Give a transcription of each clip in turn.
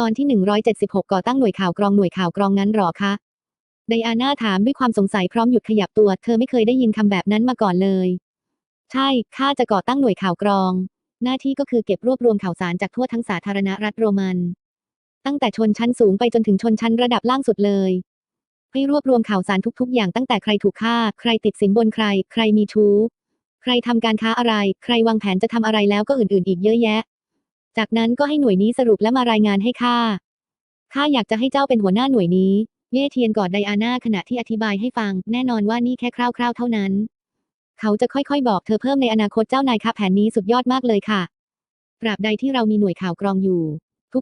ตอนที่ 176 ก่อตั้งหน่วยข่าวกรองหน่วยข่าวกรองงั้นหรอคะ ไดอาน่าถามด้วยความสงสัยพร้อมหยุดขยับตัว เธอไม่เคยได้ยินคำแบบนั้นมาก่อนเลย ใช่ ข้าจะก่อตั้งหน่วยข่าวกรอง หน้าที่ก็คือเก็บรวบรวมข่าวสารจากทั่วทั้งสาธารณรัฐโรมัน ตั้งแต่ชนชั้นสูงไปจนถึงชนชั้นระดับล่างสุดเลย ให้รวบรวมข่าวสารทุกๆ อย่างตั้งแต่ใครถูกฆ่า ใครติดสินบนใคร ใครมีชู้ ใครทำการค้าอะไร ใครวางแผนจะทำอะไรแล้วก็อื่นๆ อีกเยอะแยะ จากนั้นก็ให้หน่วยนี้สรุปและมารายงานให้ข้า ข้าอยากจะให้เจ้าเป็นหัวหน้าหน่วยนี้ เย่เทียนกอดไดอาน่าขณะที่อธิบายให้ฟัง แน่นอนว่านี่แค่คร่าวๆเท่านั้น เขาจะค่อยๆ บอกเธอเพิ่มในอนาคตเจ้านายคะแผนนี้สุดยอดมากเลยค่ะ ตราบใดที่เรามีหน่วยข่าวกรองอยู่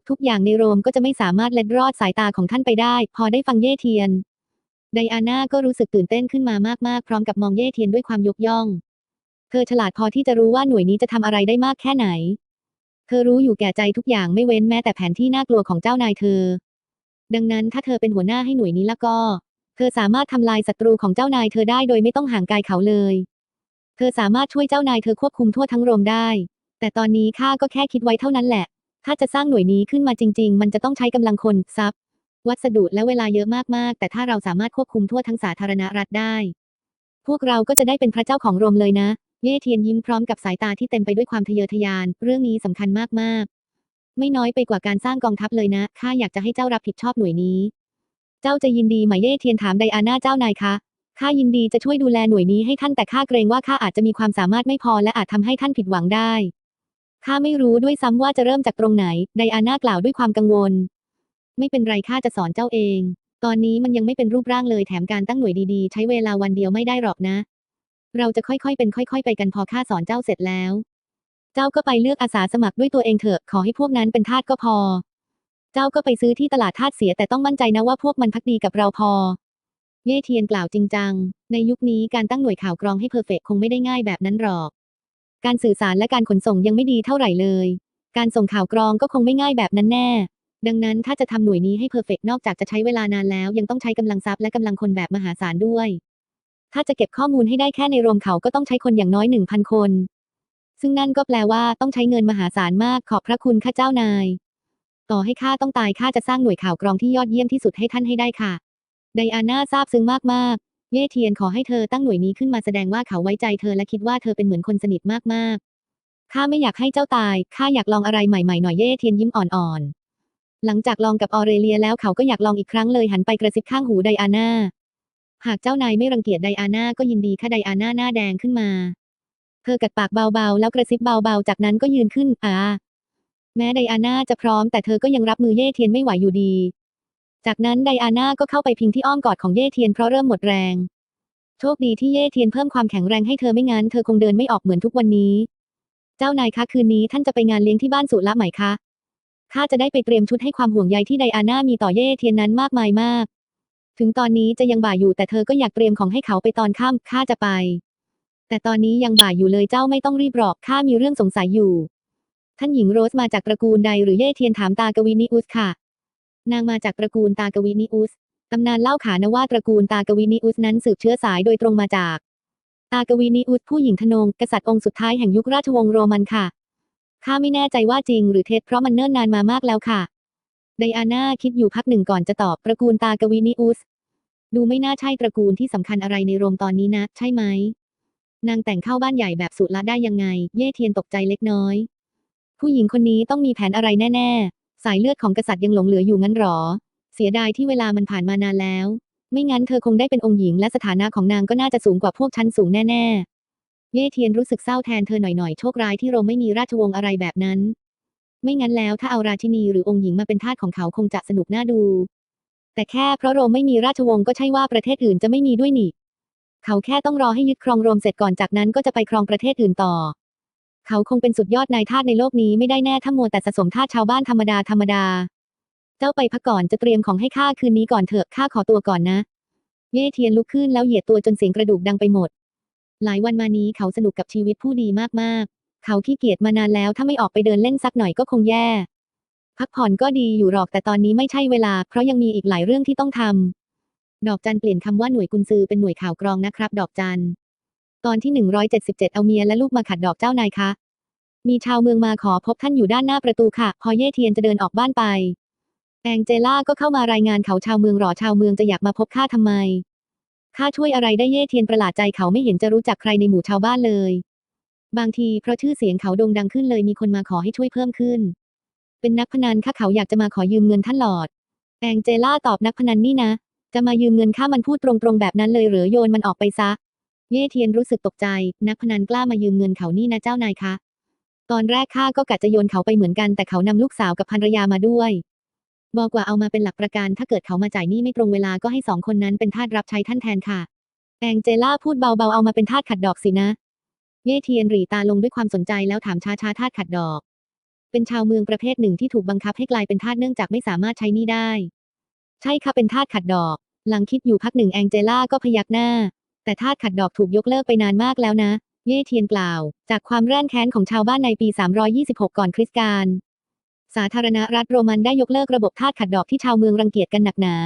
ทุกๆ อย่างในโรมก็จะไม่สามารถเล็ดรอดสายตาของท่านไปได้ พอได้ฟังเย่เทียน ไดอาน่าก็รู้สึกตื่นเต้นขึ้นมามากๆ พร้อมกับมองเย่เทียนด้วยความยกย่อง เธอฉลาดพอที่จะรู้ว่าหน่วยนี้จะทำอะไรได้มากแค่ไหน เธอรู้อยู่แก่ใจทุกอย่างไม่เว้นแม้แต่แผนที่น่ากลัวของเจ้านายเธอ ดังนั้นถ้าเธอเป็นหัวหน้าให้หน่วยนี้แล้วก็ เธอสามารถทำลายศัตรูของเจ้านายเธอได้โดยไม่ต้องห่างกายเขาเลย เธอสามารถช่วยเจ้านายเธอควบคุมทั่วทั้งโรมได้ แต่ตอนนี้ข้าก็แค่คิดไว้เท่านั้นแหละ ถ้าจะสร้างหน่วยนี้ขึ้นมาจริง ๆ มันจะต้องใช้กำลังคนทรัพย์ วัสดุและเวลาเยอะมากๆ แต่ถ้าเราสามารถควบคุมทั่วทั้งสาธารณรัฐได้ พวกเราก็จะได้เป็นพระเจ้าของโรมเลยนะ เย่เทียนยิ้มพร้อมกับสายตาที่เต็มไปด้วยความทะเยอทะยาน เรื่องนี้สำคัญมากๆ ไม่น้อยไปกว่าการสร้างกองทัพเลยนะ ข้าอยากจะให้เจ้ารับผิดชอบหน่วยนี้ เจ้าจะยินดีไหมเย่เทียนถามไดอาน่าเจ้านายคะ ข้ายินดีจะช่วยดูแลหน่วยนี้ให้ท่านแต่ข้าเกรงว่าข้าอาจจะมีความสามารถไม่พอและอาจทำให้ท่านผิดหวังได้ ข้าไม่รู้ด้วยซ้ำว่าจะเริ่มจากตรงไหน ไดอาน่ากล่าวด้วยความกังวล ไม่เป็นไรข้าจะสอนเจ้าเอง ตอนนี้มันยังไม่เป็นรูปร่างเลยแถมการตั้งหน่วยดีๆ ใช้เวลาวันเดียวไม่ได้หรอกนะ เราจะค่อยๆ เป็นค่อย ๆ ไปกันพอข้าสอนเจ้าเสร็จแล้ว เจ้าก็ไปเลือกอาสาสมัครด้วยตัวเองเถอะ ขอให้พวกนั้นเป็นทาสก็พอ เจ้าก็ไปซื้อที่ตลาดทาสเสียแต่ต้องมั่นใจนะว่าพวกมันพักดีกับเราพอ เย่เทียนกล่าวจริงจัง ในยุคนี้การตั้งหน่วยข่าวกรองให้เพอร์เฟกคงไม่ได้ง่ายแบบนั้นหรอก การสื่อสารและการขนส่งยังไม่ดีเท่าไหร่เลย การส่งข่าวกรองก็คงไม่ง่ายแบบนั้นแน่ ดังนั้นถ้าจะทำหน่วยนี้ให้เพอร์เฟกนอกจากจะใช้เวลานานแล้ว ยังต้องใช้กำลังทรัพย์และกำลังคนแบบมหาศาลด้วย ถ้าจะเก็บข้อมูลให้ได้แค่ในโรมเขาก็ต้องใช้คนอย่างน้อยหนึ่งพันคน ซึ่งนั่นก็แปลว่าต้องใช้เงินมหาศาลมากขอบพระคุณข้าเจ้านาย ต่อให้ข้าต้องตายข้าจะสร้างหน่วยข่าวกรองที่ยอดเยี่ยมที่สุดให้ท่านให้ได้ค่ะ ไดอาน่าซาบซึ้งมากๆ เย่เทียนขอให้เธอตั้งหน่วยนี้ขึ้นมาแสดงว่าเขาไว้ใจเธอและคิดว่าเธอเป็นเหมือนคนสนิทมากๆ ข้าไม่อยากให้เจ้าตาย ข้าอยากลองอะไรใหม่ๆหน่อยเย่เทียนยิ้มอ่อนๆ หลังจากลองกับออเรเลียแล้วเขาก็อยากลองอีกครั้งเลยหันไปกระซิบข้างหูไดอาน่า หากเจ้านายไม่รังเกียจไดอาน่าก็ยินดีค่ะไดอาน่าหน้าแดงขึ้นมา เธอกัดปากเบาๆ แล้วกระซิบเบาๆ จากนั้นก็ยืนขึ้น อ่า แม้ไดอาน่าจะพร้อมแต่เธอก็ยังรับมือเย่เทียนไม่ไหวอยู่ดี จากนั้นไดอาน่าก็เข้าไปพิงที่อ้อมกอดของเย่เทียนเพราะเริ่มหมดแรง โชคดีที่เย่เทียนเพิ่มความแข็งแรงให้เธอไม่งั้นเธอคงเดินไม่ออกเหมือนทุกวันนี้ เจ้านายคะคืนนี้ท่านจะไปงานเลี้ยงที่บ้านสุละไหมคะข้าจะได้ไปเตรียมชุดให้ความห่วงใยที่ไดอาน่ามีต่อเย่เทียนนั้นมากมายมาก ถึงตอนนี้จะยังบ่ายอยู่แต่เธอก็อยากเตรียมของให้เขาไปตอนค่ำข้าจะไป แต่ตอนนี้ยังบ่ายอยู่เลยเจ้าไม่ต้องรีบหรอกข้ามีเรื่องสงสัยอยู่ ท่านหญิงโรสมาจากตระกูลใดหรือเย่เทียนถามตากวินิอุสค่ะ นางมาจากตระกูลตากวินิอุสตำนานเล่าขานว่าตระกูลตากวินิอุสนั้นสืบเชื้อสายโดยตรงมาจาก ตากวินิอุสผู้หญิงทนงกษัตริย์องค์สุดท้ายแห่งยุคราชวงศ์โรมันค่ะข้าไม่แน่ใจว่าจริงหรือเท็จเพราะมันเนิ่นนานมามากแล้วค่ะ ไดอาน่าคิดอยู่พักหนึ่งก่อนจะตอบตระกูลตากวินิอุส ดูไม่น่าใช่ตระกูลที่สำคัญอะไรในโรมตอนนี้นะ ใช่ไหม นางแต่งเข้าบ้านใหญ่แบบสุดละได้ยังไง เย่เทียนตกใจเล็กน้อย ผู้หญิงคนนี้ต้องมีแผนอะไรแน่ ๆ สายเลือดของกษัตริย์ยังหลงเหลืออยู่งั้นหรอ เสียดายที่เวลามันผ่านมานานแล้ว ไม่งั้นเธอคงได้เป็นองค์หญิงและสถานะของนางก็น่าจะสูงกว่าพวกชั้นสูงแน่ ๆ เย่เทียนรู้สึกเศร้าแทนเธอหน่อยๆ โชคร้ายที่โรมไม่มีราชวงศ์อะไรแบบนั้น ไม่งั้นแล้วถ้าเอาราชินีหรือองค์หญิงมาเป็นทาสของเขาคงจะสนุกน่าดู แต่แค่เพราะโรมไม่มีราชวงศ์ก็ใช่ว่าประเทศอื่นจะไม่มีด้วยนี่เขาแค่ต้องรอให้ยึดครองโรมเสร็จก่อนจากนั้นก็จะไปครองประเทศอื่นต่อ เขาคงเป็นสุดยอดนายทาสในโลกนี้ไม่ได้แน่ถ้ามัวแต่สะสมทาสชาวบ้านธรรมดาธรรมดา เจ้าไปพักก่อนจะเตรียมของให้ข้าคืนนี้ก่อนเถอะข้าขอตัวก่อนนะ เย่เทียนลุกขึ้นแล้วเหยียดตัวจนเสียงกระดูกดังไปหมด หลายวันมานี้เขาสนุกกับชีวิตผู้ดีมากๆ เขาขี้เกียจมานานแล้วถ้าไม่ออกไปเดินเล่นสักหน่อยก็คงแย่ พักผ่อนก็ดีอยู่หรอกแต่ตอนนี้ไม่ใช่เวลา เพราะยังมีอีกหลายเรื่องที่ต้องทำ ดอกจันเปลี่ยนคำว่าหน่วยกุญซือเป็นหน่วยข่าวกรองนะครับ ดอกจัน ตอนที่177เอาเมียและลูกมาขัดดอกเจ้านายคะ มีชาวเมืองมาขอพบท่านอยู่ด้านหน้าประตูค่ะ พอเย่เทียนจะเดินออกบ้านไป แองเจล่าก็เข้ามารายงานเขาชาวเมืองหรอชาวเมืองจะอยากมาพบข้าทำไมข้าช่วยอะไรได้เย่เทียนประหลาดใจเขาไม่เห็นจะรู้จักใครในหมู่ชาวบ้านเลย บางทีเพราะชื่อเสียงเขาโด่งดังขึ้นเลยมีคนมาขอให้ช่วยเพิ่มขึ้น เป็นนักพนันข้าเขาอยากจะมาขอยืมเงินท่านหลอด แองเจล่าตอบนักพนันนี่นะ จะมายืมเงินข้ามันพูดตรงๆแบบนั้นเลยหรือโยนมันออกไปซะ เย่เทียนรู้สึกตกใจ นักพนันกล้ามายืมเงินเขานี่นะเจ้านายคะ ตอนแรกข้าก็กะจะโยนเขาไปเหมือนกันแต่เขานำลูกสาวกับภรรยามาด้วยบอกว่าเอามาเป็นหลักประกันถ้าเกิดเขามาจ่ายหนี้ไม่ตรงเวลาก็ให้สองคนนั้นเป็นทาสรับใช้ท่านแทนค่ะ แองเจล่าพูดเบาๆเอามาเป็นทาสขัดดอกสินะ เย่เทียนหรีตาลงด้วยความสนใจแล้วถามช้าๆทาสขัดดอก เป็นชาวเมืองประเภทหนึ่งที่ถูกบังคับให้กลายเป็นทาสเนื่องจากไม่สามารถใช้นี้ได้ ใช่ค่ะเป็นทาสขัดดอก หลังคิดอยู่พักหนึ่งแองเจล่าก็พยักหน้า แต่ทาสขัดดอกถูกยกเลิกไปนานมากแล้วนะ เย่เทียนกล่าวจากความแร่นแค้นของชาวบ้านในปี 326 ก่อนคริสต์กาลสาธารณรัฐโรมันได้ยกเลิกระบบทาสขัดดอกที่ชาวเมืองรังเกียจกันหนักหนา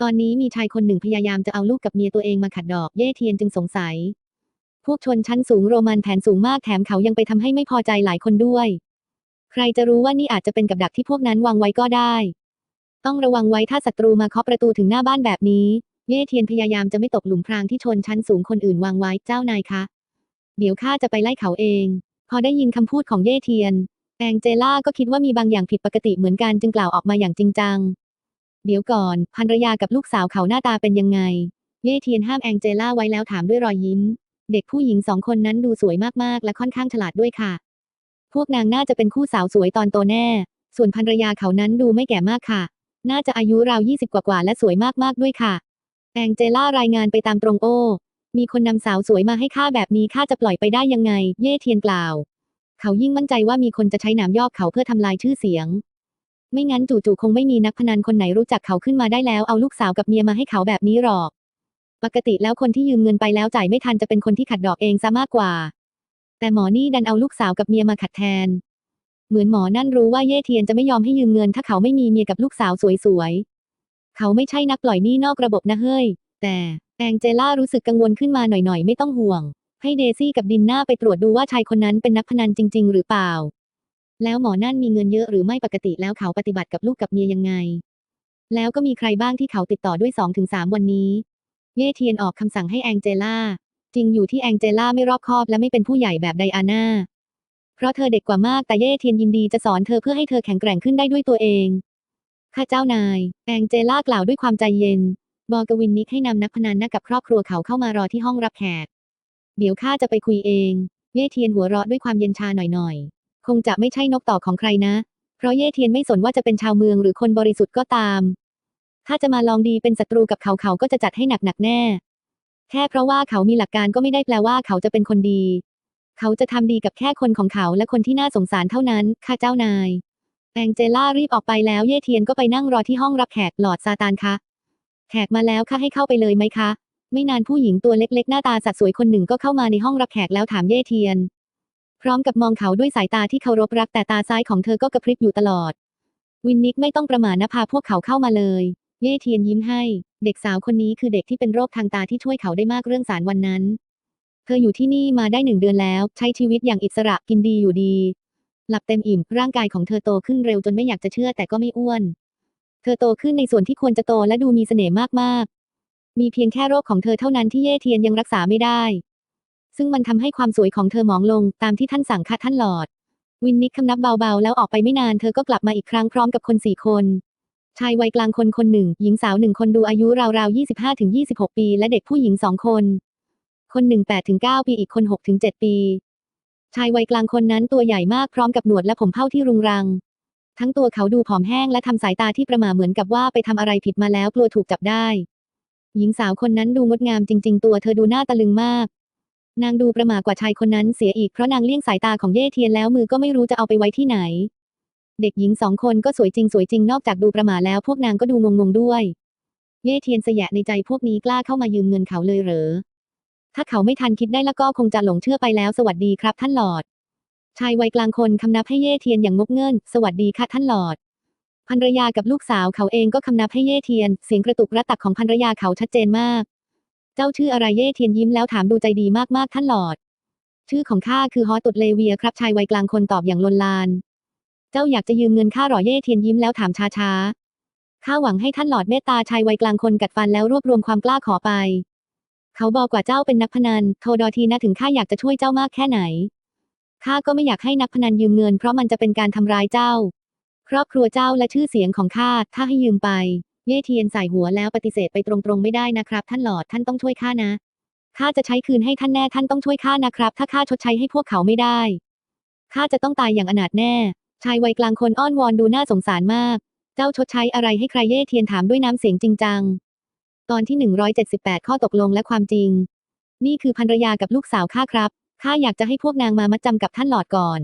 ตอนนี้มีชายคนหนึ่งพยายามจะเอาลูกกับเมียตัวเองมาขัดดอก เย่เทียนจึงสงสัย พวกชนชั้นสูงโรมันแผนสูงมากแถมเขายังไปทำให้ไม่พอใจหลายคนด้วย ใครจะรู้ว่านี่อาจจะเป็นกับดักที่พวกนั้นวางไว้ก็ได้ ต้องระวังไว้ถ้าศัตรูมาเคาะประตูถึงหน้าบ้านแบบนี้ เย่เทียนพยายามจะไม่ตกหลุมพรางที่ชนชั้นสูงคนอื่นวางไว้เจ้านายคะ เดี๋ยวข้าจะไปไล่เขาเอง พอได้ยินคำพูดของเย่เทียน แองเจล่าก็คิดว่ามีบางอย่างผิดปกติเหมือนกันจึงกล่าวออกมาอย่างจริงจัง เดี๋ยวก่อนภรรยากับลูกสาวเขาหน้าตาเป็นยังไง เย่เทียนห้ามแองเจล่าไว้แล้วถามด้วยรอยยิ้ม เด็กผู้หญิงสองคนนั้นดูสวยมากๆ และค่อนข้างฉลาดด้วยค่ะ พวกนางน่าจะเป็นคู่สาวสวยตอนโตแน่ ส่วนภรรยาเขานั้นดูไม่แก่มากค่ะ น่าจะอายุราวยี่สิบกว่าๆและสวยมากๆด้วยค่ะ แองเจล่ารายงานไปตามตรงโอ้ มีคนนำสาวสวยมาให้ข้าแบบนี้ข้าจะปล่อยไปได้ยังไง เย่เทียนกล่าว เขายิ่งมั่นใจว่ามีคนจะใช้หนามยอกเขาเพื่อทำลายชื่อเสียง ไม่งั้นจู่ๆคงไม่มีนักพนันคนไหนรู้จักเขาขึ้นมาได้แล้วเอาลูกสาวกับเมียมาให้เขาแบบนี้หรอก ปกติแล้วคนที่ยืมเงินไปแล้วจ่ายไม่ทันจะเป็นคนที่ขัดดอกเองซะมากกว่า แต่หมอนี่ดันเอาลูกสาวกับเมียมาขัดแทน เหมือนหมอนั่นรู้ว่าเย่เทียนจะไม่ยอมให้ยืมเงิน ถ้าเขาไม่มีเมียกับลูกสาวสวยๆ เขาไม่ใช่นักปล่อยหนี้นอกระบบนะเฮ้ย แต่แองเจล่ารู้สึกกังวลขึ้นมาหน่อยๆ ไม่ต้องห่วง ให้เดซี่กับดินหน้าไปตรวจดูว่าชายคนนั้นเป็นนักพนันจริง ๆ หรือเปล่า แล้วหมอนั่นมีเงินเยอะหรือไม่ปกติแล้วเขาปฏิบัติกับลูกกับเมียยังไง แล้วก็มีใครบ้างที่เขาติดต่อด้วย2-3วันนี้ เย่เทียนออกคำสั่งให้แองเจล่า จริงอยู่ที่แองเจล่าไม่รอบคอบและไม่เป็นผู้ใหญ่แบบไดอาน่า เพราะเธอเด็กกว่ามากแต่เย่เทียนยินดีจะสอนเธอเพื่อให้เธอแข็งแกร่งขึ้นได้ด้วยตัวเอง ข้าเจ้านาย แองเจล่ากล่าวด้วยความใจเย็น บอกวินนิกให้นำนักพนันนักกับครอบครัวเขาเข้ามารอที่ห้องรับแขก เดี๋ยวข้าจะไปคุยเอง เย่เทียนหัวเราะด้วยความเย็นชาหน่อยๆ คงจะไม่ใช่นกต่อของใครนะ เพราะเย่เทียนไม่สนว่าจะเป็นชาวเมืองหรือคนบริสุทธิ์ก็ตาม ถ้าจะมาลองดีเป็นศัตรูกับเขาเขาก็จะจัดให้หนักๆแน่ แค่เพราะว่าเขามีหลักการก็ไม่ได้แปลว่าเขาจะเป็นคนดี เขาจะทำดีกับแค่คนของเขาและคนที่น่าสงสารเท่านั้นข้าเจ้านาย แองเจล่ารีบออกไปแล้วเย่เทียนก็ไปนั่งรอที่ห้องรับแขกหลอดซาตานคะแขกมาแล้วค่ะให้เข้าไปเลยไหมคะ ไม่นานผู้หญิงตัวเล็กๆ หน้าตาสัดสวยคนหนึ่งก็เข้ามาในห้องรับแขกแล้วถามเย่เทียน พร้อมกับมองเขาด้วยสายตาที่เคารพรักแต่ตาซ้ายของเธอก็กระพริบอยู่ตลอด วินนิกไม่ต้องประมาทนะพาพวกเขาเข้ามาเลย เย่เทียนยิ้มให้ เด็กสาวคนนี้คือเด็กที่เป็นโรคทางตาที่ช่วยเขาได้มากเรื่องสารวันนั้น เธออยู่ที่นี่มาได้หนึ่งเดือนแล้ว ใช้ชีวิตอย่างอิสระกินดีอยู่ดี หลับเต็มอิ่มร่างกายของเธอโตขึ้นเร็วจนไม่อยากจะเชื่อแต่ก็ไม่อ้วน เธอโตขึ้นในส่วนที่ควรจะโตและดูมีเสน่ห์มากๆ มีเพียงแค่โรคของเธอเท่านั้นที่เย่เทียนยังรักษาไม่ได้ ซึ่งมันทำให้ความสวยของเธอหมองลงตามที่ท่านสั่งค่ะท่านหลอด วินนิกคำนับเบาๆแล้วออกไปไม่นานเธอก็กลับมาอีกครั้งพร้อมกับคนสี่คน ชายวัยกลางคนคนหนึ่ง หญิงสาวหนึ่งคนดูอายุราวๆ 25-26 ปี และเด็กผู้หญิงสองคน คนหนึ่ง8-9 ปีอีกคน 6-7 ปี ชายวัยกลางคนนั้นตัวใหญ่มากพร้อมกับหนวดและผมเผ้าที่รุงรัง ทั้งตัวเขาดูผอมแห้งและทำสายตาที่ประหม่าเหมือนกับว่าไปทำอะไรผิดมาแล้วกลัวถูกจับได้ หญิงสาวคนนั้นดูงดงามจริง ๆ ตัวเธอดูหน่าตะลึงมาก นางดูประหม่ากว่าชายคนนั้นเสียอีกเพราะนางเลี่ยงสายตาของเย่เทียนแล้วมือก็ไม่รู้จะเอาไปไว้ที่ไหน เด็กหญิงสองคนก็สวยจริงสวยจริงนอกจากดูประหม่าแล้วพวกนางก็ดูงงๆด้วย เย่เทียนเสยะในใจพวกนี้กล้าเข้ามายืมเงินเขาเลยเหรอ ถ้าเขาไม่ทันคิดได้แล้วก็คงจะหลงเชื่อไปแล้วสวัสดีครับท่านหลอด ชายวัยกลางคนคำนับให้เย่เทียนอย่างงกเงินสวัสดีค่ะท่านหลอดภรรยากับลูกสาวเขาเองก็คำนับให้เย่เทียน เสียงกระตุกระตักของภรรยาเขาชัดเจนมาก เจ้าชื่ออะไรเย่เทียนยิ้มแล้วถามดูใจดีมากๆท่านหลอด ชื่อของข้าคือฮอตุดเลเวียครับชายวัยกลางคนตอบอย่างลนลาน เจ้าอยากจะยืมเงินข้าหรอเย่เทียนยิ้มแล้วถามช้าข้าหวังให้ท่านหลอดเมตตาชายวัยกลางคนกัดฟันแล้วรวบรวมความกล้าขอไป เขาบอกกว่าเจ้าเป็นนักพนัน โทดอทีนะถึงข้าอยากจะช่วยเจ้ามากแค่ไหน ข้าก็ไม่อยากให้นักพนันยืมเงินเพราะมันจะเป็นการทำร้ายเจ้า ครอบครัวเจ้าและชื่อเสียงของข้าถ้าให้ยืมไป เย่เทียนใส่หัวแล้วปฏิเสธไปตรงๆไม่ได้นะครับ ท่านหลอดท่านต้องช่วยข้านะข้าจะใช้คืนให้ท่านแน่ท่านต้องช่วยข้านะครับ ถ้าข้าชดใช้ให้พวกเขาไม่ได้ข้าจะต้องตายอย่างอนาถแน่ ชายวัยกลางคนอ้อนวอนดูน่าสงสารมาก เจ้าชดใช้อะไรให้ใครเย่เทียนถามด้วยน้ำเสียงจริงจัง ตอนที่ 178 ข้อตกลงและความจริง นี่คือภรรยากับลูกสาวข้าครับ ข้าอยากจะให้พวกนางมามัดจำกับท่านหลอดก่อน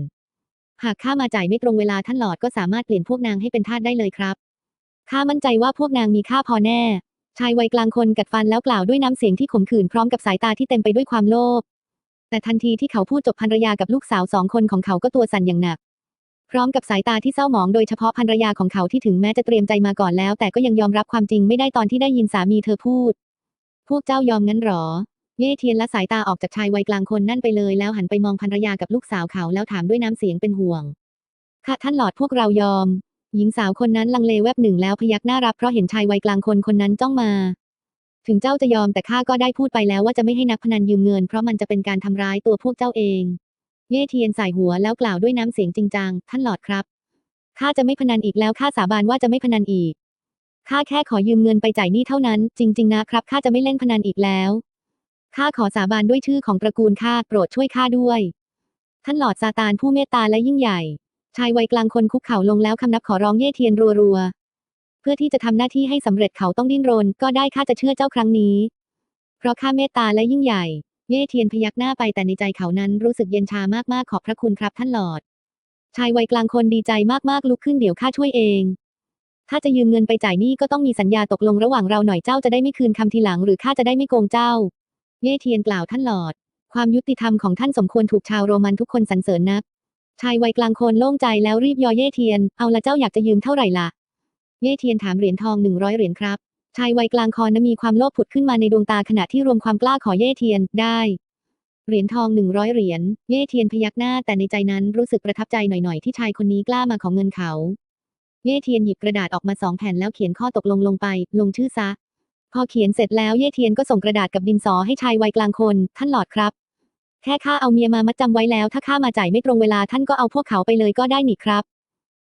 หากข้ามาจ่ายไม่ตรงเวลาท่านหลอดก็สามารถเปลี่ยนพวกนางให้เป็นทาสได้เลยครับ ข้ามั่นใจว่าพวกนางมีค่าพอแน่ ชายวัยกลางคนกัดฟันแล้วกล่าวด้วยน้ำเสียงที่ขมขื่นพร้อมกับสายตาที่เต็มไปด้วยความโลภ แต่ทันทีที่เขาพูดจบภรรยากับลูกสาวสองคนของเขาก็ตัวสั่นอย่างหนัก พร้อมกับสายตาที่เศร้าหมองโดยเฉพาะภรรยาของเขาที่ถึงแม้จะเตรียมใจมาก่อนแล้ว แต่ก็ยังยอมรับความจริงไม่ได้ตอนที่ได้ยินสามีเธอพูด พวกเจ้ายอมงั้นหรอ เย่เทียนละสายตาออกจากชายวัยกลางคนนั่นไปเลยแล้วหันไปมองภรรยากับลูกสาวเขาแล้วถามด้วยน้ำเสียงเป็นห่วง ค่ะท่านหลอดพวกเรายอม หญิงสาวคนนั้นลังเลแวบหนึ่งแล้วพยักหน้ารับเพราะเห็นชายวัยกลางคนคนนั้นจ้องมา ถึงเจ้าจะยอมแต่ข้าก็ได้พูดไปแล้วว่าจะไม่ให้นักพนันยืมเงิน เพราะมันจะเป็นการทำร้ายตัวพวกเจ้าเอง เย่เทียนใส่หัวแล้วกล่าวด้วยน้ำเสียงจริงจัง ท่านหลอดครับ ข้าจะไม่พนันอีกแล้วข้าสาบานว่าจะไม่พนันอีก ข้าแค่ขอยืมเงินไปจ่ายหนี้เท่านั้น จริง ๆ นะครับ ข้าจะไม่เล่นพนันอีกแล้ว ข้าขอสาบานด้วยชื่อของตระกูลข้าโปรดช่วยข้าด้วย ท่านหลอดซาตานผู้เมตตาและยิ่งใหญ่ ชายวัยกลางคนคุกเข่าลงแล้วคำนับขอร้องเย่เทียนรัวๆ เพื่อที่จะทำหน้าที่ให้สำเร็จเขาต้องดิ้นรน ก็ได้ข้าจะเชื่อเจ้าครั้งนี้ เพราะข้าเมตตาและยิ่งใหญ่ เย่เทียนพยักหน้าไปแต่ในใจเขานั้นรู้สึกเย็นชามากๆขอบพระคุณครับท่านหลอด ชายวัยกลางคนดีใจมากๆลุกขึ้นเดี๋ยวข้าช่วยเอง ถ้าจะยืมเงินไปจ่ายหนี้ก็ต้องมีสัญญาตกลงระหว่างเราหน่อยเจ้าจะได้ไม่คืนคำทีหลังหรือข้าจะได้ไม่โกงเจ้า เย่เทียนกล่าวท่านหลอด ความยุติธรรมของท่านสมควรถูกชาวโรมันทุกคนสรรเสริญนัก ชายวัยกลางคนโล่งใจแล้วรีบยอเย่เทียน เอาละเจ้าอยากจะยืมเท่าไหร่ล่ะ เย่เทียนถามเหรียญทองหนึ่งร้อยเหรียญครับ ชายวัยกลางคอนมีความโลภผุดขึ้นมาในดวงตาขณะที่รวมความกล้าขอเย่เทียนได้เหรียญทองหนึ่งร้อยเหรียญ เย่เทียนพยักหน้าแต่ในใจนั้นรู้สึกประทับใจหน่อยๆ ที่ชายคนนี้กล้ามาขอเงินเขา เย่เทียนหยิบกระดาษออกมาสองแผ่นแล้วเขียนข้อตกลงลงไป ลงชื่อซะ พอเขียนเสร็จแล้วเย่เทียนก็ส่งกระดาษกับดินสอให้ชายวัยกลางคน ท่านหลอดครับ แค่ข้าเอาเมียมามัดจำไว้แล้ว ถ้าข้ามาจ่ายไม่ตรงเวลาท่านก็เอาพวกเขาไปเลยก็ได้นี่ครับ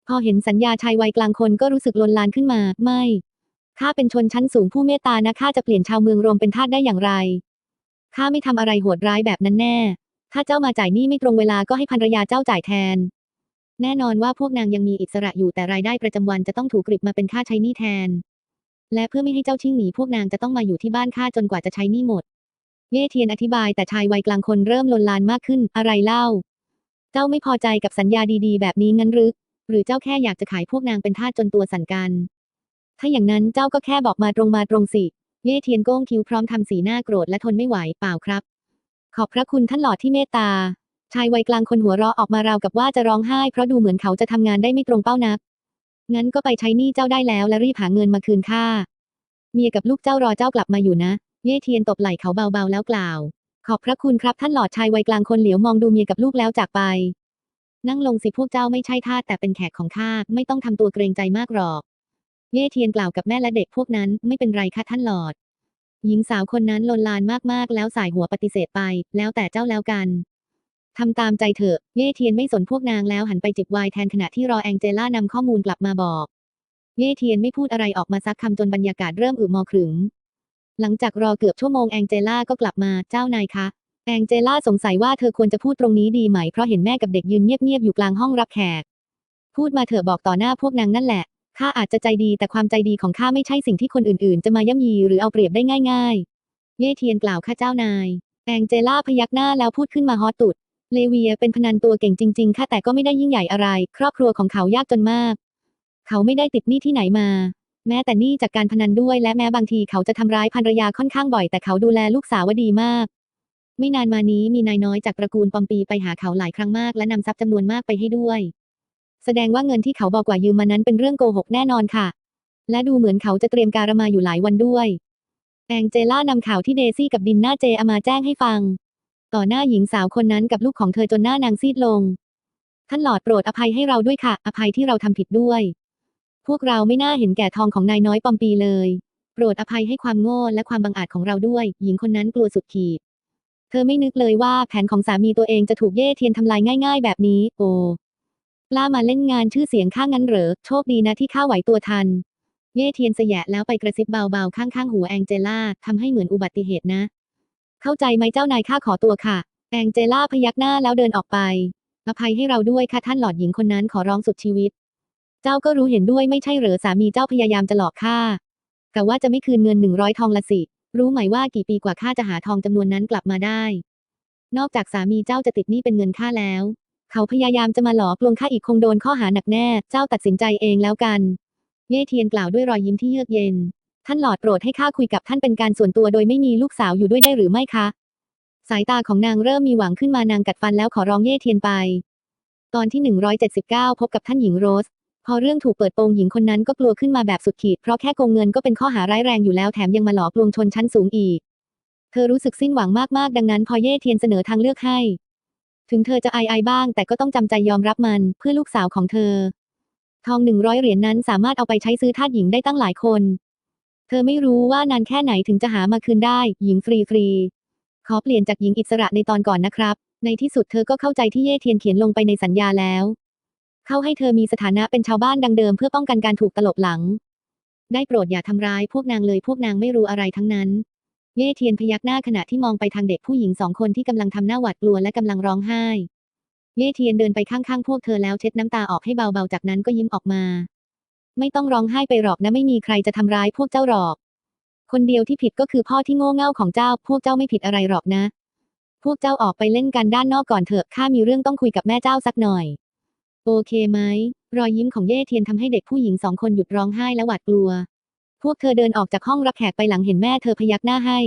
พอเห็นสัญญาชายวัยกลางคนก็รู้สึกลนลานขึ้นมา ไม่ ข้าเป็นชนชั้นสูงผู้เมตตานะข้าจะเปลี่ยนชาวเมืองโรมเป็นทาสได้อย่างไรข้าไม่ทำอะไรโหดร้ายแบบนั้นแน่ ถ้าเจ้ามาจ่ายหนี้ไม่ตรงเวลาก็ให้ภรรยาเจ้าจ่ายแทน แน่นอนว่าพวกนางยังมีอิสระอยู่แต่รายได้ประจำวันจะต้องถูกกริบมาเป็นค่าใช้หนี้แทน และเพื่อไม่ให้เจ้าชิ่งหนีพวกนางจะต้องมาอยู่ที่บ้านข้าจนกว่าจะใช้หนี้หมด เย่เทียนอธิบายแต่ชายวัยกลางคนเริ่มลนลานมากขึ้น อะไรเล่า เจ้าไม่พอใจกับสัญญาดีๆ แบบนี้งั้นหรือหรือเจ้าแค่อยากจะขายพวกนางเป็นทาสจนตัวสั่นกัน ถ้าอย่างนั้นเจ้าก็แค่บอกมาตรงมาตรงสิ เย่เทียนโก้งคิ้วพร้อมทำสีหน้าโกรธและทนไม่ไหวเปล่าครับ ขอบพระคุณท่านหลอดที่เมตตา ชายวัยกลางคนหัวเราะออกมาราวกับว่าจะร้องไห้เพราะดูเหมือนเขาจะทำงานได้ไม่ตรงเป้านัก งั้นก็ไปใช้หนี้เจ้าได้แล้วและรีบหาเงินมาคืนข้าเมียกับลูกเจ้ารอเจ้ากลับมาอยู่นะ เย่เทียนตบไหล่เขาเบาๆแล้วกล่าว ขอบพระคุณครับท่านหลอดชายวัยกลางคนเหลียวมองดูเมียกับลูกแล้วจากไป นั่งลงสิพวกเจ้าไม่ใช่ทาสแต่เป็นแขกของข้าไม่ต้องทำตัวเกรงใจมากหรอก เย่เทียนกล่าวกับแม่และเด็กพวกนั้นไม่เป็นไรค่ะท่านหลอด หญิงสาวคนนั้นลนลานมากๆ แล้วสายหัวปฏิเสธไป แล้วแต่เจ้าแล้วกันทำตามใจเถอะ เย่เทียนไม่สนพวกนางแล้วหันไปจิบไวน์แทนขณะที่รอแองเจล่านำข้อมูลกลับมาบอก เย่เทียนไม่พูดอะไรออกมาซักคำจนบรรยากาศเริ่มอึมอขรึม หลังจากรอเกือบชั่วโมงแองเจล่าก็กลับมาเจ้านายคะ แองเจล่าสงสัยว่าเธอควรจะพูดตรงนี้ดีไหมเพราะเห็นแม่กับเด็กยืนเงียบๆอยู่กลางห้องรับแขก พูดมาเถอะบอกต่อหน้าพวกนางนั่นแหละ ข้าอาจจะใจดีแต่ความใจดีของข้าไม่ใช่สิ่งที่คนอื่นๆ จะมาย่ำยีหรือเอาเปรียบได้ง่ายๆ เย่เทียนกล่าวข้าเจ้านาย แองเจล่าพยักหน้าแล้วพูดขึ้นมาฮอตตุด เลเวียเป็นพนันตัวเก่งจริงๆค่ะแต่ก็ไม่ได้ยิ่งใหญ่อะไร ครอบครัวของเขายากจนมาก เขาไม่ได้ติดหนี้ที่ไหนมา แม้แต่หนี้จากการพนันด้วยและแม้บางทีเขาจะทำร้ายภรรยาค่อนข้างบ่อย แต่เขาดูแลลูกสาวดีมาก ไม่นานมานี้มีนายน้อยจากตระกูลปอมปีไปหาเขาหลายครั้งมาก และนำทรัพย์จำนวนมากไปให้ด้วย แสดงว่าเงินที่เขาบอกว่ายืมมานั้นเป็นเรื่องโกหกแน่นอนค่ะ และดูเหมือนเขาจะเตรียมการมาอยู่หลายวันด้วย แองเจล่านำข่าวที่เดซี่กับดินหน้าเจอามาแจ้งให้ฟัง ต่อหน้าหญิงสาวคนนั้นกับลูกของเธอจนหน้านางซีดลง ท่านหลอดโปรดอภัยให้เราด้วยค่ะ อภัยที่เราทำผิดด้วยพพวกเราไม่น่าเห็นแก่ทองของนายน้อยปอมปีเลย โปรดอภัยให้ความโง่และความบังอาจของเราด้วย หญิงคนนั้นกลัวสุดขีด เธอไม่นึกเลยว่าแผนของสามีตัวเองจะถูกเย่เทียนทำลายง่าย ๆ แบบนี้ โอ้ กล้ามาเล่นงานชื่อเสียงข้างงั้นเหรอ โชคดีนะที่ข้าไหวตัวทัน เย่เทียนเสยะแล้วไปกระซิบเบาๆ ข้างๆ หูแองเจล่าทำให้เหมือนอุบัติเหตุนะ เข้าใจไหมเจ้านายข้าขอตัวค่ะ แองเจล่าพยักหน้าแล้วเดินออกไป อภัยให้เราด้วยค่ะท่านหลอดหญิงคนนั้นขอร้องสุดชีวิต เจ้าก็รู้เห็นด้วยไม่ใช่เหรอสามีเจ้าพยายามจะหลอกข้าแต่ว่าจะไม่คืนเงินหนึ่งร้อยทองละสิ รู้ไหมว่ากี่ปีกว่าข้าจะหาทองจำนวนนั้นกลับมาได้ นอกจากสามีเจ้าจะติดหนี้เป็นเงินข้าแล้ว เขาพยายามจะมาหลอกลวงข้าอีกคงโดนข้อหาหนักแน่ เจ้าตัดสินใจเองแล้วกัน เย่เทียนกล่าวด้วยรอยยิ้มที่เยือกเย็น ท่านหลอดโปรดให้ข้าคุยกับท่านเป็นการส่วนตัวโดยไม่มีลูกสาวอยู่ด้วยได้หรือไม่คะ สายตาของนางเริ่มมีหวังขึ้นมานางกัดฟันแล้วขอร้องเย่เทียนไป ตอนที่ 179 พบกับท่านหญิงโรส พอเรื่องถูกเปิดโปงหญิงคนนั้นก็กลัวขึ้นมาแบบสุดขีดเพราะแค่โกงเงินก็เป็นข้อหาร้ายแรงอยู่แล้วแถมยังมาหลอกลวงชนชั้นสูงอีก เธอรู้สึกสิ้นหวังมากๆดังนั้นพอเย่เทียนเสนอทางเลือกให้ ถึงเธอจะอายอายบ้าง แต่ก็ต้องจำใจยอมรับมันเพื่อลูกสาวของเธอ ทองหนึ่งร้อยเหรียญนั้นสามารถเอาไปใช้ซื้อทาสหญิงได้ตั้งหลายคน เธอไม่รู้ว่านานแค่ไหนถึงจะหามาคืนได้ หญิงฟรีฟรีๆขอเปลี่ยนจากหญิงอิสระในตอนก่อนนะครับ ในที่สุดเธอก็เข้าใจที่เย่เทียนเขียนลงไปในสัญญาแล้ว เข้าให้เธอมีสถานะเป็นชาวบ้านดังเดิมเพื่อป้องกันการถูกตลบหลัง ได้โปรดอย่าทำร้ายพวกนางเลยพวกนางไม่รู้อะไรทั้งนั้น เย่เทียนพยักหน้าขณะที่มองไปทางเด็กผู้หญิงสองคนที่กำลังทำหน้าหวาดกลัวและกำลังร้องไห้ เย่เทียนเดินไปข้างๆพวกเธอแล้วเช็ดน้ำตาออกให้เบาๆจากนั้นก็ยิ้มออกมา ไม่ต้องร้องไห้ไปหรอกนะไม่มีใครจะทำร้ายพวกเจ้าหรอก คนเดียวที่ผิดก็คือพ่อที่โง่เง่าของเจ้า พวกเจ้าไม่ผิดอะไรหรอกนะ พวกเจ้าออกไปเล่นกันด้านนอกก่อนเถอะข้ามีเรื่องต้องคุยกับแม่เจ้าสักหน่อย โอเคไหมรอยยิ้มของเย่เทียนทำให้เด็กผู้หญิงสองคนหยุดร้องไห้และหวาดกลัว พวกเธอเดินออกจากห้องรับแขกไปหลังเห็นแม่เธอพยักหน้าให้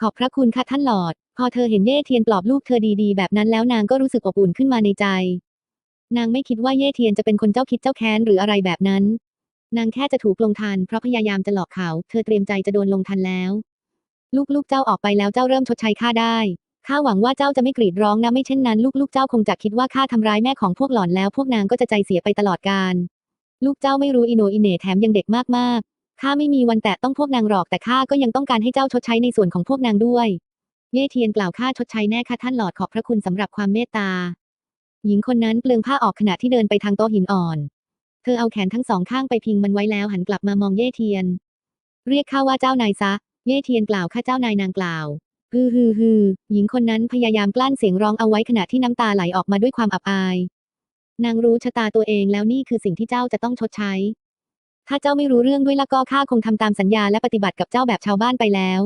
ขอบพระคุณค่ะท่านหลอด พอเธอเห็นเย่เทียนปลอบลูกเธอดีๆ แบบนั้นแล้วนางก็รู้สึกอบอุ่นขึ้นมาในใจ นางไม่คิดว่าเย่เทียนจะเป็นคนเจ้าคิดเจ้าแค้นหรืออะไรแบบนั้น นางแค่จะถูกลงทันเพราะพยายามจะหลอกเขา เธอเตรียมใจจะโดนลงทันแล้ว ลูกๆเจ้าออกไปแล้วเจ้าเริ่มชดใช้ค่าได้ข้าหวังว่าเจ้าจะไม่กรีดร้องนะไม่เช่นนั้นลูกๆเจ้าคงจะคิดว่าข้าทำร้ายแม่ของพวกหล่อนแล้ว พวกนางก็จะใจเสียไปตลอดกาลลูกเจ้าไม่รู้อิโนอิเน่แถมยังเด็กมากๆ ข้าไม่มีวันแตะต้องพวกนางหรอกแต่ข้าก็ยังต้องการให้เจ้าชดใช้ในส่วนของพวกนางด้วย เย่เทียนกล่าวค่าชดใช้แน่ค่ะท่านหลอดขอบพระคุณสำหรับความเมตตา หญิงคนนั้นเปลืองผ้าออกขณะที่เดินไปทางโต๊ะหินอ่อน เธอเอาแขนทั้งสองข้างไปพิงมันไว้แล้วหันกลับมามองเย่เทียน เรียกข้าว่าเจ้านายซะ เย่เทียนกล่าวข้าเจ้านายนางกล่าวฮือฮือฮือหญิงคนนั้นพยายามกลั้นเสียงร้องเอาไว้ขณะที่น้ำตาไหลออกมาด้วยความอับอาย นางรู้ชะตาตัวเองแล้วนี่คือสิ่งที่เจ้าจะต้องชดใช้ ถ้าเจ้าไม่รู้เรื่องด้วยละก็ข้าคงทำตามสัญญาและปฏิบัติกับเจ้าแบบชาวบ้านไปแล้ว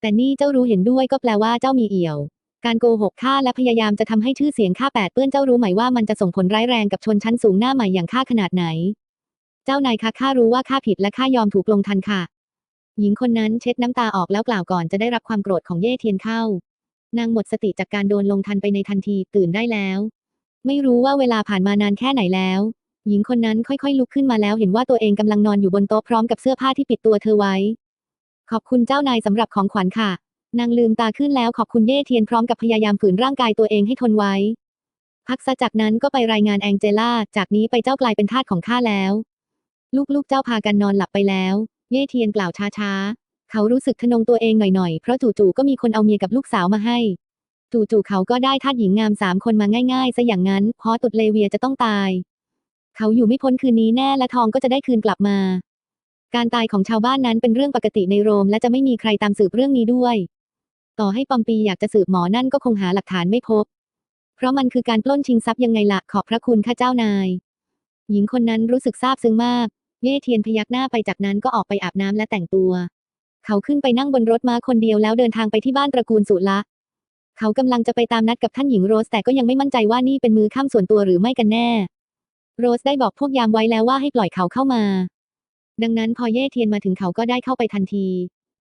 แต่นี่เจ้ารู้เห็นด้วยก็แปลว่าเจ้ามีเอี่ยว การโกหกข้าและพยายามจะทำให้ชื่อเสียงข้าแปดเปื้อนเจ้ารู้ไหมว่ามันจะส่งผลร้ายแรงกับชนชั้นสูงหน้าใหม่อย่างข้าขนาดไหน เจ้านายคะข้ารู้ว่าข้าผิดและข้ายอมถูกลงทันค่ะ หญิงคนนั้นเช็ดน้ำตาออกแล้วกล่าวก่อนจะได้รับความโกรธของเย่เทียนเข้า นางหมดสติจากการโดนลงทันไปในทันทีตื่นได้แล้ว ไม่รู้ว่าเวลาผ่านมานานแค่ไหนแล้ว หญิงคนนั้นค่อยๆลุกขึ้นมาแล้วเห็นว่าตัวเองกำลังนอนอยู่บนโต๊ะพร้อมกับเสื้อผ้าที่ปิดตัวเธอไว้ ขอบคุณเจ้านายสำหรับของขวัญค่ะ นางลืมตาขึ้นแล้วขอบคุณเย่เทียนพร้อมกับพยายามฝืนร่างกายตัวเองให้ทนไว้ พักซะจากนั้นก็ไปรายงานแองเจล่า จากนี้ไปเจ้ากลายเป็นทาสของข้าแล้ว ลูกๆเจ้าพากันนอนหลับไปแล้ว เย่เทียนกล่าวช้าๆ เขารู้สึกทะนงตัวเองหน่อยๆ เพราะจู่ๆก็มีคนเอาเมียกับลูกสาวมาให้จู่ๆเขาก็ได้ทาสหญิงงามสามคนมาง่ายๆซะอย่างนั้น เพราะตุดเลเวียจะต้องตาย เขาอยู่ไม่พ้นคืนนี้แน่และทองก็จะได้คืนกลับมา การตายของชาวบ้านนั้นเป็นเรื่องปกติในโรม และจะไม่มีใครตามสืบเรื่องนี้ด้วย ต่อให้ปอมปีอยากจะสืบหมอนั่นก็คงหาหลักฐานไม่พบ เพราะมันคือการปล้นชิงทรัพย์ยังไงละขอบพระคุณข้าเจ้านาย หญิงคนนั้นรู้สึกซาบซึ้งมาก เย่เทียนพยักหน้าไปจากนั้นก็ออกไปอาบน้ำและแต่งตัว เขาขึ้นไปนั่งบนรถม้าคนเดียวแล้วเดินทางไปที่บ้านตระกูลสุละเขากำลังจะไปตามนัดกับท่านหญิงโรสแต่ก็ยังไม่มั่นใจว่านี่เป็นมือข้ามส่วนตัวหรือไม่กันแน่ โรสได้บอกพวกยามไว้แล้วว่าให้ปล่อยเขาเข้ามา ดังนั้นพอเย่เทียนมาถึงเขาก็ได้เข้าไปทันที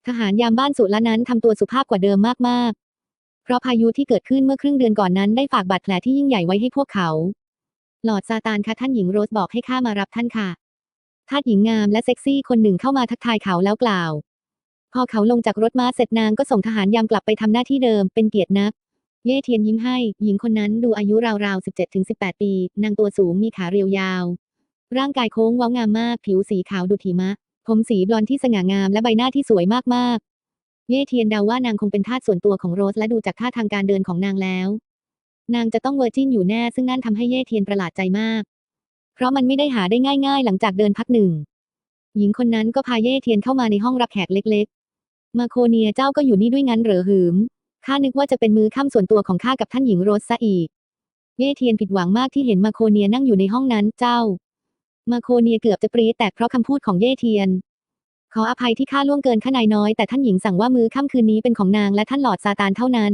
ทหารยามบ้านสุละนั้นทำตัวสุภาพกว่าเดิมมากๆ เพราะพายุที่เกิดขึ้นเมื่อครึ่งเดือนก่อนนั้นได้ฝากบาดแผลที่ยิ่งใหญ่ไว้ให้พวกเขา หลอดซาตานคะท่านหญิงโรสบอกให้ข้ามารับท่านค่ะทาสหญิงงามและเซ็กซี่คนหนึ่งเข้ามาทักทายเขาแล้วกล่าว พอเขาลงจากรถม้าเสร็จนางก็ส่งทหารยามกลับไปทำหน้าที่เดิมเป็นเกียรตินัก เย่เทียนยิ้มให้ หญิงคนนั้นดูอายุราวๆ 17ถึง18 ปี นางตัวสูงมีขาเรียวยาว ร่างกายโค้งเว้างามมาก ผิวสีขาวดุจหิมะ ผมสีบลอนด์ที่สง่างามและใบหน้าที่สวยมากๆ เย่เทียนเดาว่านางคงเป็นทาสส่วนตัวของโรสและดูจากท่าทางการเดินของนางแล้ว นางจะต้องเวอร์จินอยู่แน่ ซึ่งนั่นทำให้เย่เทียนประหลาดใจมาก เพราะมันไม่ได้หาได้ง่าย ๆ หลังจากเดินพักหนึ่ง หญิงคนนั้นก็พาเย่เทียนเข้ามาในห้องรับแขกเล็ก ๆ มาโคเนียเจ้าก็อยู่นี่ด้วยงั้นเหรอหืม ข้านึกว่าจะเป็นมือค่ำส่วนตัวของข้ากับท่านหญิงโรสซะอีก เย่เทียนผิดหวังมากที่เห็นมาโคเนียนั่งอยู่ในห้องนั้นเจ้า มาโคเนียเกือบจะปรีดแตกเพราะคำพูดของเย่เทียน ขออภัยที่ข้าล่วงเกินข้านายน้อยแต่ท่านหญิงสั่งว่ามือค่ำคืนนี้เป็นของนางและท่านหลอดซาตานเท่านั้น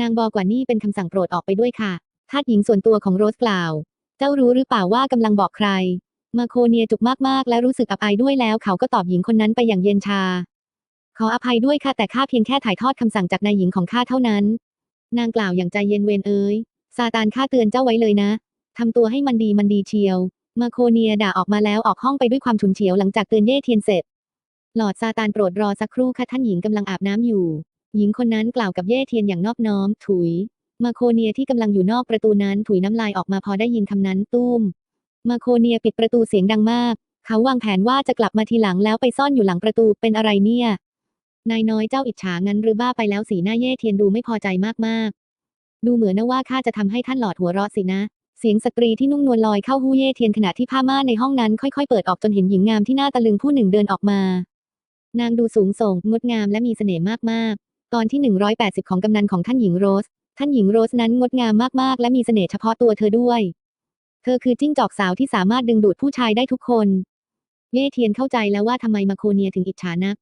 นางบอกว่านี่เป็นคำสั่งโปรดออกไปด้วยค่ะทาสหญิงส่วนตัวของโรสกล่าว เจ้ารู้หรือเปล่าว่ากำลังบอกใคร มาโคเนียจุกมากๆ และรู้สึกอับอายด้วยแล้วเขาก็ตอบหญิงคนนั้นไปอย่างเย็นชา ขออภัยด้วยค่ะแต่ข้าเพียงแค่ถ่ายทอดคำสั่งจากนายหญิงของข้าเท่านั้น นางกล่าวอย่างใจเย็นเวนเอ้ยซาตานข้าเตือนเจ้าไว้เลยนะทำตัวให้มันดีมันดีเชียว มาโคเนียด่าออกมาแล้วออกห้องไปด้วยความฉุนเฉียวหลังจากเตือนเย่เทียนเสร็จ หลอดซาตานโปรดรอสักครู่ค่ะท่านหญิงกำลังอาบน้ำอยู่ หญิงคนนั้นกล่าวกับเย่เทียนอย่างนอบน้อม ถุย มาโคเนียที่กำลังอยู่นอกประตูนั้นถุยน้ำลายออกมาพอได้ยินคำนั้นตุ้ม มาโคเนียปิดประตูเสียงดังมาก เขาวางแผนว่าจะกลับมาทีหลังแล้วไปซ่อนอยู่หลังประตูเป็นอะไรเนี่ย นายน้อยเจ้าอิจฉางั้นหรือบ้าไปแล้วสีหน้าเย่เทียนดูไม่พอใจมากๆ ดูเหมือนนะว่าข้าจะทำให้ท่านหลอดหัวเราะสินะ เสียงสตรีที่นุ่งนวลลอยเข้าหูเย่เทียนขณะที่ผ้าม่านในห้องนั้นค่อยๆเปิดออกจนเห็นหญิงงามที่หน่าตะลึงผู้หนึ่งเดินออกมา นางดูสูงส่งงดงามและมีเสน่ห์มากๆ ตอนที่ 180 ของกำนันของท่านหญิงโรส ท่านหญิงโรสนั้นงดงามมากๆ และมีเสน่ห์เฉพาะตัวเธอด้วย เธอคือจิ้งจอกสาวที่สามารถดึงดูดผู้ชายได้ทุกคน เย่เทียนเข้าใจแล้วว่าทำไมมาโคเนียถึงอิจฉานัก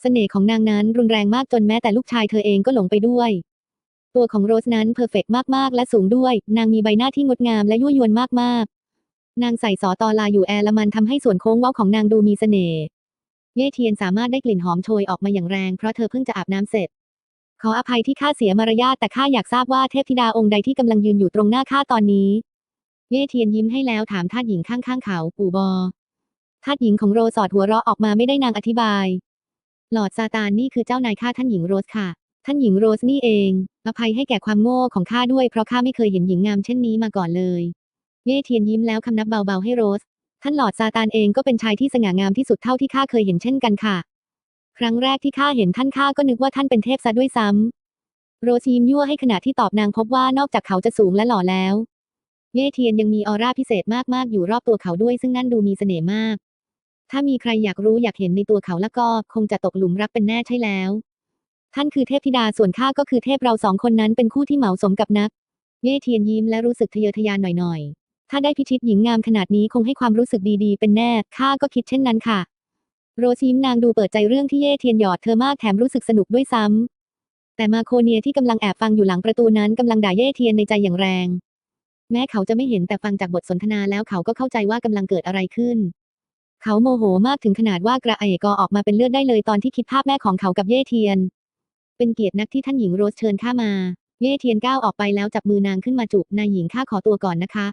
เสน่ห์ของนางนั้นรุนแรงมากจนแม้แต่ลูกชายเธอเองก็หลงไปด้วย ตัวของโรสนั้นเพอร์เฟกมากๆ และสูงด้วย นางมีใบหน้าที่งดงามและยั่วยวนมากๆ นางใส่สอตอลาอยู่แอร์ละมันทำให้ส่วนโค้งเว้าของนางดูมีเสน่ห์เย่เทียนสามารถได้กลิ่นหอมโชยออกมาอย่างแรงเพราะเธอเพิ่งจะอาบน้ำเสร็จ ขออภัยที่ข้าเสียมารยาทแต่ข้าอยากทราบว่าเทพธิดาองค์ใดที่กำลังยืนอยู่ตรงหน้าข้าตอนนี้ เย่เทียนยิ้มให้แล้วถามทาสหญิงข้างๆเขาปู่บอทาสหญิงของโรสอดหัวเราะออกมาไม่ได้นางอธิบาย หลอดซาตานนี่คือเจ้านายข้าท่านหญิงโรสค่ะ ท่านหญิงโรสนี่เอง อภัยให้แก่ความโง่ของข้าด้วยเพราะข้าไม่เคยเห็นหญิงงามเช่นนี้มาก่อนเลย เย่เทียนยิ้มแล้วคำนับเบาๆให้โรส ท่านหลอดซาตานเองก็เป็นชายที่สง่างามที่สุดเท่าที่ข้าเคยเห็นเช่นกันค่ะ ครั้งแรกที่ข้าเห็นท่านข้าก็นึกว่าท่านเป็นเทพซะด้วยซ้ำโรสยิ้มยั่วให้ขณะที่ตอบนางพบว่านอกจากเขาจะสูงและหล่อแล้ว เย่เทียนยังมีออร่าพิเศษมากๆอยู่รอบตัวเขาด้วยซึ่งนั่นดูมีเสน่ห์มาก ถ้ามีใครอยากรู้อยากเห็นในตัวเขาแล้วก็คงจะตกหลุมรักเป็นแน่ใช่แล้ว ท่านคือเทพธิดาส่วนข้าก็คือเทพเราสองคนนั้นเป็นคู่ที่เหมาะสมกับนัก เย่เทียนยิ้มและรู้สึกทะเยอทะยานหน่อยๆ ถ้าได้พิชิตหญิงงามขนาดนี้คงให้ความรู้สึกดีๆ เป็นแน่ข้าก็คิดเช่นนั้นค่ะ โรสยิ้มนางดูเปิดใจเรื่องที่เย่เทียนหยอดเธอมากแถมรู้สึกสนุกด้วยซ้ำแต่มาโคเนียที่กำลังแอบฟังอยู่หลังประตูนั้นกำลังด่าเย่เทียนในใจอย่างแรง แม้เขาจะไม่เห็นแต่ฟังจากบทสนทนาแล้วเขาก็เข้าใจว่ากำลังเกิดอะไรขึ้น เขาโมโหมากถึงขนาดว่ากระเอกอออกมาเป็นเลือดได้เลยตอนที่คิดภาพแม่ของเขากับเย่เทียน เป็นเกียรตินักที่ท่านหญิงโรสเชิญข้ามา เย่เทียนก้าวออกไปแล้วจับมือนางขึ้นมาจูบนายหญิงข้าขอตัวก่อนนะคะ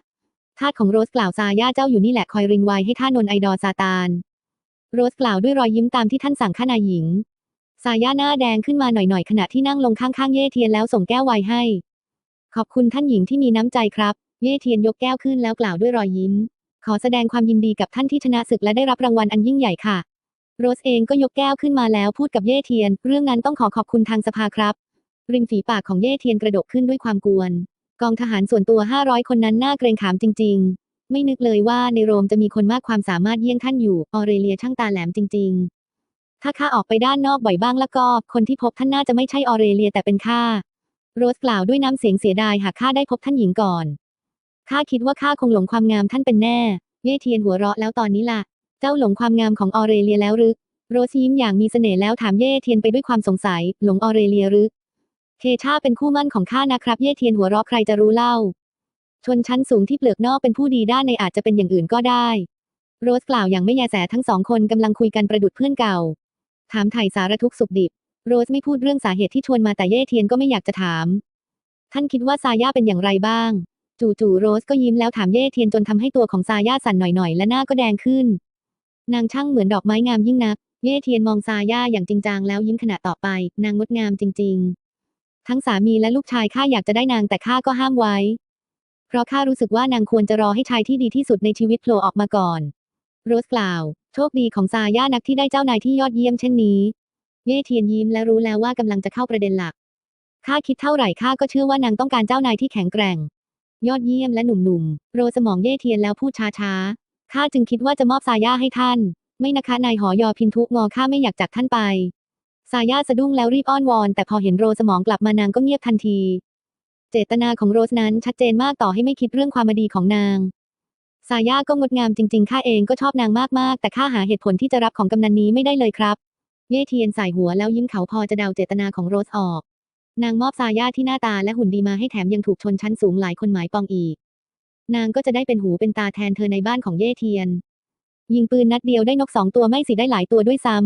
ทาสของโรสกล่าวซาย่าเจ้าอยู่นี่แหละคอยริงไวให้ท่านนไอดอซาตาน โรสกล่าวด้วยรอยยิ้มตามที่ท่านสั่งข้านายหญิง ซาย่าหน้าแดงขึ้นมาหน่อยๆขณะที่นั่งลงข้างๆเย่เทียนแล้วส่งแก้วไวน์ให้ ขอบคุณท่านหญิงที่มีน้ำใจครับ เย่เทียนยกแก้วขึ้นแล้วกล่าวด้วยรอยยิ้ม ขอแสดงความยินดีกับท่านที่ชนะศึกและได้รับรางวัลอันยิ่งใหญ่ค่ะ โรสเองก็ยกแก้วขึ้นมาแล้วพูดกับเย่เทียน เรื่องนั้นต้องขอขอบคุณทางสภาครับ ริมฝีปากของเย่เทียนกระดกขึ้นด้วยความกวน กองทหารส่วนตัว 500 คนนั้นน่าเกรงขามจริง ๆ ไม่นึกเลยว่าในโรมจะมีคนมากความสามารถเยี่ยงท่านอยู่ ออเรเลียช่างตาแหลมจริง ๆ ถ้าข้าออกไปด้านนอกบ่อยบ้างแล้วก็ คนที่พบท่านน่าจะไม่ใช่ออเรเลียแต่เป็นข้า โรสกล่าวด้วยน้ำเสียงเสียดายหากข้าได้พบท่านหญิงก่อน ข้าคิดว่าข้าคงหลงความงามท่านเป็นแน่ เย่เทียนหัวเราะแล้วตอนนี้ล่ะ เจ้าหลงความงามของออเรเลียแล้วหรือ โรสยิ้มอย่างมีเสน่ห์แล้วถามเย่เทียนไปด้วยความสงสัย หลงออเรเลียหรือ เคชาเป็นคู่มั่นของข้านะครับ เย่เทียนหัวเราะใครจะรู้เล่า ชนชั้นสูงที่เปลือกนอกเป็นผู้ดีด้านในอาจจะเป็นอย่างอื่นก็ได้ โรสกล่าวอย่างไม่แยแสทั้งสองคนกำลังคุยกันประดุดเพื่อนเก่า ถามไถ่สารทุกข์สุขดิบ โรสไม่พูดเรื่องสาเหตุที่ชวนมาแต่เย่เทียนก็ไม่อยากจะถาม ท่านคิดว่าซาย่าเป็นอย่างไรบ้าง จู่ๆโรสก็ยิ้มแล้วถามเย่เทียนจนทำให้ตัวของซาย่าสั่นหน่อยๆ และหน้าก็แดงขึ้น นางช่างเหมือนดอกไม้งามยิ่งนัก เย่เทียนมองซาย่าอย่างจริงจังแล้วยิ้มขณะต่อไป นางงดงามจริง ๆ ทั้งสามีและลูกชายข้าอยากจะได้นางแต่ข้าก็ห้ามไว้ เพราะข้ารู้สึกว่านางควรจะรอให้ชายที่ดีที่สุดในชีวิตโผล่ออกมาก่อน โรสกล่าว โชคดีของซาย่านักที่ได้เจ้านายที่ยอดเยี่ยมเช่นนี้ เย่เทียนยิ้มและรู้แล้วว่ากำลังจะเข้าประเด็นหลักข้าคิดเท่าไหร่ข้าก็เชื่อว่านางต้องการเจ้านายที่แข็งแกร่ง ยอดเยี่ยมและหนุ่มๆโรสมองเย่เทียนแล้วพูดช้าๆ ข้าจึงคิดว่าจะมอบซาย่าให้ท่าน ไม่นะคะนายหอยอพินทุงอข้าไม่อยากจากท่านไป ซาย่าสะดุ้งแล้วรีบอ้อนวอน แต่พอเห็นโรสมองกลับมานางก็เงียบทันที เจตนาของโรสนั้นชัดเจนมากต่อให้ไม่คิดเรื่องความดีของนาง ซาย่าก็งดงามจริงๆ ข้าเองก็ชอบนางมากๆ แต่ข้าหาเหตุผลที่จะรับของกำนันนี้ไม่ได้เลยครับ เย่เทียนใส่หัวแล้วยิ้มเขาพอจะเดาเจตนาของโรสออก นางมอบซาย่าที่หน้าตาและหุ่นดีมาให้แถมยังถูกชนชั้นสูงหลายคนหมายปองอีก นางก็จะได้เป็นหูเป็นตาแทนเธอในบ้านของเย่เทียน ยิงปืนนัดเดียวได้นกสองตัวไม่สิได้หลายตัวด้วยซ้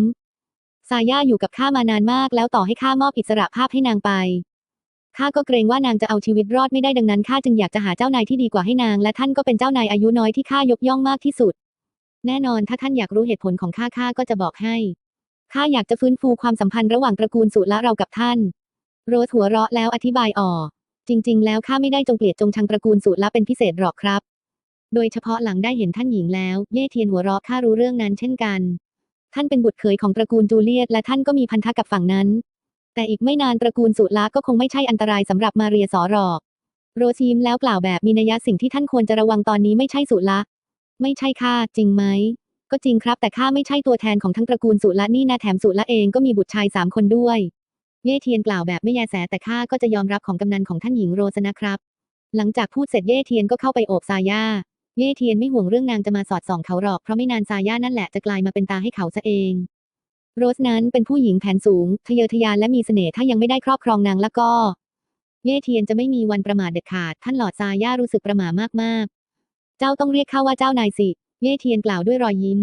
ำซาย่าอยู่กับข้ามานานมากแล้วต่อให้ข้ามอบอิสระภาพให้นางไปข้าก็เกรงว่านางจะเอาชีวิตรอดไม่ได้ดังนั้นข้าจึงอยากจะหาเจ้านายที่ดีกว่าให้นาง และท่านก็เป็นเจ้านายอายุน้อยที่ข้ายกย่องมากที่สุด แน่นอนถ้าท่านอยากรู้เหตุผลของข้าข้าก็จะบอกให้ข้าอยากจะฟื้นฟูความสัมพันธ์ระหว่างตระกูลสุและเรากับท่าน โรสหัวเราะแล้วอธิบายอ่อจริง ๆ แล้วข้าไม่ได้จงเกลียดจงชังตระกูลสุละเป็นพิเศษหรอกครับ โดยเฉพาะหลังได้เห็นท่านหญิงแล้ว เย่เทียนหัวเราะข้ารู้เรื่องนั้นเช่นกัน ท่านเป็นบุตรเขยของตระกูลจูเลียตและท่านก็มีพันธะกับฝั่งนั้น แต่อีกไม่นานตระกูลสุละก็คงไม่ใช่อันตรายสำหรับมาเรียสอหรอก โรสยิ้มแล้วกล่าวแบบมีนัยสิ่งที่ท่านควรจะระวังตอนนี้ไม่ใช่สุละไม่ใช่ข้าจริงไหมก็จริงครับแต่ข้าไม่ใช่ตัวแทนของทั้งตระกูลสุละนี่นะแถมสุละเองก็มีบุตรชายสามคนด้วย เย่เทียนกล่าวแบบไม่แยแสแต่ข้าก็จะยอมรับของกำนันของท่านหญิงโรสนะครับ หลังจากพูดเสร็จเย่เทียนก็เข้าไปโอบซาย่า เย่เทียนไม่ห่วงเรื่องนางจะมาสอดส่องเขาหรอก เพราะไม่นานซาย่านั่นแหละจะกลายมาเป็นตาให้เขาซะเอง โรสนั้นเป็นผู้หญิงแผนสูง ทะเยอทะยานและมีเสน่ห์ถ้ายังไม่ได้ครอบครองนางแล้วก็ เย่เทียนจะไม่มีวันประมาทเด็ดขาด ท่านหลอดซาย่ารู้สึกประหม่ามากๆ เจ้าต้องเรียกข้าว่าเจ้านายสิ เย่เทียนกล่าวด้วยรอยยิ้ม